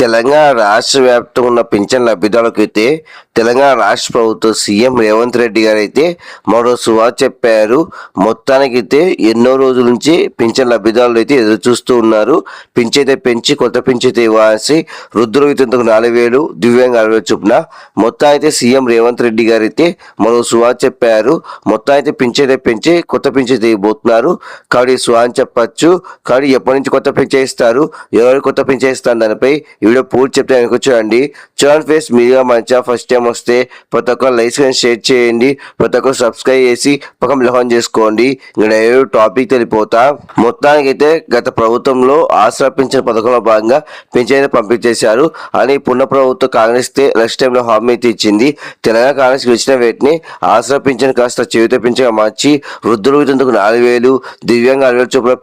తెలంగాణ రాష్ట్ర వ్యాప్తంగా ఉన్న పింఛన్ లబ్ధిదారులకు అయితే తెలంగాణ రాష్ట్ర ప్రభుత్వం సీఎం రేవంత్ రెడ్డి గారు అయితే మరో సువా చెప్పారు. మొత్తానికి అయితే ఎన్నో రోజుల నుంచి పింఛన్ లబ్ధిదారులు అయితే ఎదురు చూస్తూ ఉన్నారు. పింఛన్ అయితే పెంచి కొత్త పింఛన్ అయితే ఇవ్వాల్సి వృద్ధులకు అయితే నాలుగు వేలు దివ్యాంగ అరవై చొప్పున మొత్తం అయితే సీఎం రేవంత్ రెడ్డి గారు అయితే మరో సువా చెప్పారు. మొత్తం అయితే పింఛైతే అయితే పెంచి కొత్త పింఛన్ అయితే ఇవ్వబోతున్నారు. కాబట్టి సువా అని చెప్పచ్చు. కాబట్టి ఎప్పటి నుంచి కొత్త పెంచే ఇస్తారు? ఎవరు కొత్త పెంచే ఇస్తారు? దానిపై వీడియో పూర్తి చెప్తే వెనక చూడండి చూడండి ఫేస్ మీరుగా మంచిగా ఫస్ట్ టైం వస్తే ప్రతి ఒక్క లైక్స్ కానీ షేర్ చేయండి. ప్రతి ఒక్కరు సబ్స్క్రైబ్ చేసి పక్కన మిలహం చేసుకోండి. ఇక్కడ ఏ టాపిక్ తెలిపోతా. మొత్తానికి అయితే గత ప్రభుత్వంలో ఆసరా పథకంలో భాగంగా పింఛన్ పంపించేశారు. అని పునః ప్రభుత్వం కాంగ్రెస్ నెక్స్ట్ టైంలో హామీ అయితే ఇచ్చింది. తెలంగాణ కాంగ్రెస్ ఇచ్చిన వేటిని ఆసరా కాస్త చేయుత పింఛన్గా మార్చి వృద్ధులు ఇందుకు నాలుగు వేలు దివ్యాంగ అరవై వేల చొప్పున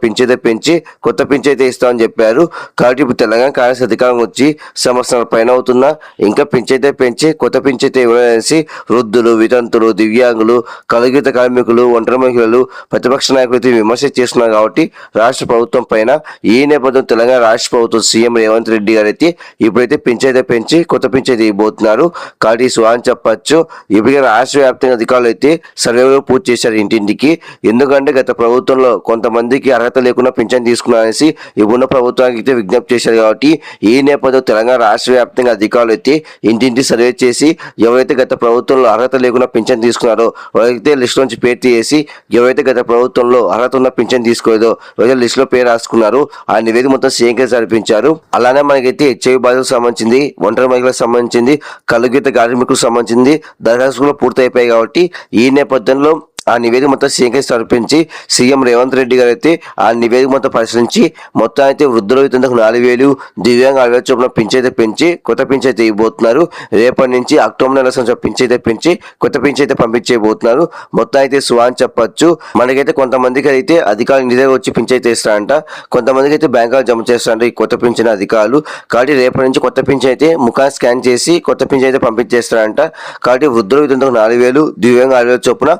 పెంచి కొత్త పింఛన్ ఇస్తామని చెప్పారు. కాబట్టి ఇప్పుడు తెలంగాణ కాంగ్రెస్ అధికారం వచ్చి సంవత్సరాల పైన అవుతున్నా. ఇంకా పెంచైతే పెంచి కొత్త పెంచైతే ఇవ్వనేసి వృద్ధులు వితంతులు దివ్యాంగులు కలుగిత కార్మికులు ఒంటరి మహిళలు ప్రతిపక్ష నాయకులు విమర్శ చేస్తున్నారు కాబట్టి రాష్ట్ర ప్రభుత్వం పైన ఈ నేపథ్యం తెలంగాణ రాష్ట్ర ప్రభుత్వం సీఎం రేవంత్ రెడ్డి గారు అయితే ఇప్పుడైతే పెంచైతే పెంచి కొత్త పెంచైతే ఇవ్వబోతున్నారు. కాబట్టి సుహాన్ చెప్పచ్చు. ఇప్పటికే రాష్ట్ర వ్యాప్తంగా అధికారులు అయితే సర్వేలు పూర్తి చేశారు ఇంటింటికి. ఎందుకంటే గత ప్రభుత్వంలో కొంతమందికి అర్హత లేకుండా పింఛన్ తీసుకున్నారనేసి ఇప్పుడున్న ప్రభుత్వానికి అయితే విజ్ఞప్తి చేశారు కాబట్టి ఈ నేపథ్యంలో తెలంగాణ రాష్ట్ర వ్యాప్తంగా అధికారులు ఎత్తి ఇంటింటి సర్వే చేసి ఎవరైతే గత ప్రభుత్వంలో అర్హత లేకుండా పింఛన్ తీసుకున్నారో వారైతే లిస్ట్ నుంచి పేరు తీసి ఎవరైతే గత ప్రభుత్వంలో అర్హత ఉన్న పింఛన్ తీసుకోలేదో ఎవరైతే లిస్ట్లో పేరు రాసుకున్నారు ఆ నివేదిక మొత్తం సీఎం కి అలానే మనకైతే హెచ్ఐవి బాధకు సంబంధించింది ఒంటరి మహిళలకు సంబంధించింది కలుగీత కార్మికులకు సంబంధించింది దరఖాస్తులు పూర్తయిపోయాయి కాబట్టి ఈ నేపథ్యంలో ఆ నివేదిక మొత్తం సీఎంకి సమర్పించి సీఎం రేవంత్ రెడ్డి గారు అయితే ఆ నివేదిక మొత్తం పరిశీలించి మొత్తం అయితే వృద్ధుల వితంతకు నాలుగు వేలు దివ్యాంగ అరవై వేల చొప్పున పింఛన్ అయితే పెంచి కొత్త పింఛన్ అయితే ఇవ్వబోతున్నారు. రేపటి నుంచి అక్టోబర్ నెల సంవత్సరం పింఛన్ అయితే పెంచి కొత్త పింఛన్ అయితే పంపించేయబోతున్నారు మొత్తం అయితే సువా అని చెప్పొచ్చు. మనకైతే కొంతమందికి అయితే అధికారులు నిధి వచ్చి పింఛన్ అయితే ఇస్తారంట. కొంతమందికి అయితే బ్యాంకులో జమ చేస్తారంట ఈ కొత్త పింఛన్ అధికారులు. కాబట్టి రేపటి నుంచి కొత్త పింఛన్ అయితే ముఖాన్ని స్కాన్ చేసి కొత్త పింఛన్ అయితే పంపించేస్తారంట. కాబట్టి వృద్ధుల వితంతకు నాలుగు వేలు దివ్యాంగ అరవై వేల చొప్పున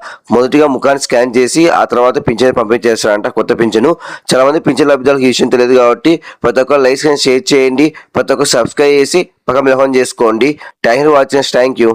మొదటిగా ముఖాన్ని స్కాన్ చేసి ఆ తర్వాత పింఛన్ పంపించేస్తారంట కొత్త పింఛను. చాలా మంది పింఛన్ లబ్ధిదారులకు ఈ విషయం తెలియదు కాబట్టి ప్రతి ఒక్కరు లైక్ షేర్ చేయండి ప్రతి ఒక్కరు సబ్స్క్రైబ్ చేసి పక్క మిలహం చేసుకోండి. Thank you watching. Thank you.